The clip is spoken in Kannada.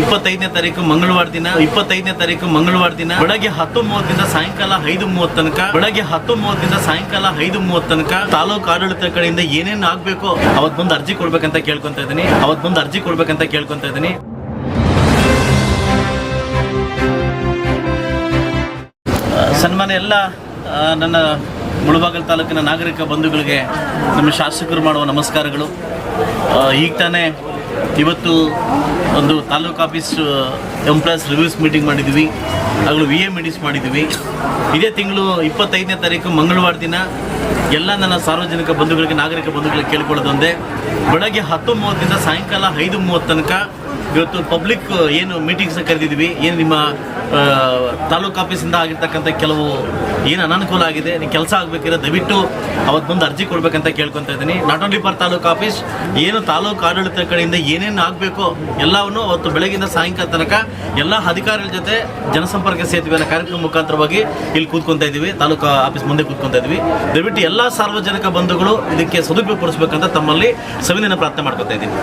ಇಪ್ಪತ್ತೈದನೇ ತಾರೀಕು ಮಂಗಳವಾರ ದಿನ, ಇಪ್ಪತ್ತೈದನೇ ತಾರೀಕು ಮಂಗಳವಾರ ದಿನ, ಬೆಳಗ್ಗೆ ಹತ್ತು ಮೂವತ್ತಿಂದ ಸಾಯಂಕಾಲ ಐದು ಮೂವತ್ತು ತನಕ, ಬೆಳಗ್ಗೆ ಹತ್ತು ಮೂವತ್ತಿಂದ ಸಾಯಂಕಾಲ ಐದು ಮೂವತ್ತು ತನಕ, ತಾಲೂಕು ಆಡಳಿತ ಕಡೆಯಿಂದ ಏನೇನು ಆಗ್ಬೇಕು ಅವತ್ ಬಂದು ಅರ್ಜಿ ಕೊಡ್ಬೇಕಂತ ಕೇಳ್ಕೊಂತ ಇದ್ದೀನಿ. ಅವತ್ ಬಂದು ಅರ್ಜಿ ಕೊಡ್ಬೇಕಂತ ಕೇಳ್ಕೊಂತ ಇದ್ದೀನಿ. ಸನ್ಮಾನ ಎಲ್ಲ ನನ್ನ ಮುಳಬಾಗಲ್ ತಾಲೂಕಿನ ನಾಗರಿಕ ಬಂಧುಗಳಿಗೆ ನಮ್ಮ ಶಾಸಕರು ಮಾಡುವ ನಮಸ್ಕಾರಗಳು. ಈಗ ತಾನೇ ಇವತ್ತು ಒಂದು taluk office employees reviews meeting ಮಾಡಿದ್ವಿ. ಆಗಲೂ ವಿ ಎ ಮೀಟಿಂಗ್ಸ್ ಮಾಡಿದ್ವಿ. ಇದೇ ತಿಂಗಳು ಇಪ್ಪತ್ತೈದನೇ ತಾರೀಕು ಮಂಗಳವಾರ ದಿನ ಎಲ್ಲ ನನ್ನ ಸಾರ್ವಜನಿಕ ಬಂಧುಗಳಿಗೆ, ನಾಗರಿಕ ಬಂಧುಗಳಿಗೆ ಕೇಳಿಕೊಳ್ಳೋದೊಂದೇ ಬೆಳಗ್ಗೆ ಹತ್ತು ಮೂವತ್ತರಿಂದ ಸಾಯಂಕಾಲ ಐದು ಮೂವತ್ತು ತನಕ ಇವತ್ತು ಪಬ್ಲಿಕ್ ಏನು ಮೀಟಿಂಗ್ಸ್ ಕರೆದಿದ್ವಿ ಏನು ನಿಮ್ಮ ತಾಲೂಕು ಆಫೀಸಿಂದ ಆಗಿರ್ತಕ್ಕಂಥ ಕೆಲವು, ಏನು ಅನಾನುಕೂಲ ಆಗಿದೆ ನೀವು ಕೆಲಸ ಆಗಬೇಕಿದ್ರೆ ದಯವಿಟ್ಟು ಅವತ್ತು ಬಂದು ಅರ್ಜಿ ಕೊಡ್ಬೇಕಂತ ಕೇಳ್ಕೊತ ಇದ್ದೀನಿ. Not only for taluk office ಏನು ತಾಲೂಕು ಆಡಳಿತ ಕಡೆಯಿಂದ ಏನೇನು ಆಗಬೇಕು ಎಲ್ಲವನ್ನು ಅವತ್ತು ಬೆಳಗಿಂದ ಸಾಯಂಕಾಲ ತನಕ ಎಲ್ಲ ಅಧಿಕಾರಿಗಳ ಜೊತೆ ಜನಸಂಪರ್ಕ ಸೇತುವೆ ಅನ್ನೋ ಕಾರ್ಯಕ್ರಮ ಮುಖಾಂತರವಾಗಿ ಇಲ್ಲಿ ಕೂತ್ಕೊತಾ ಇದ್ದೀವಿ. ತಾಲೂಕು ಆಫೀಸ್ ಮುಂದೆ ಕೂತ್ಕೊತಾ ಇದ್ದೀವಿ. ದಯವಿಟ್ಟು ಎಲ್ಲ ಸಾರ್ವಜನಿಕ ಬಂಧುಗಳು ಇದಕ್ಕೆ ಸದುಪಯೋಗ ಪಡಿಸ್ಬೇಕಂತ ತಮ್ಮಲ್ಲಿ ಸವಿನಯ ಪ್ರಾರ್ಥನೆ ಮಾಡ್ಕೊತಾ ಇದ್ದೀನಿ.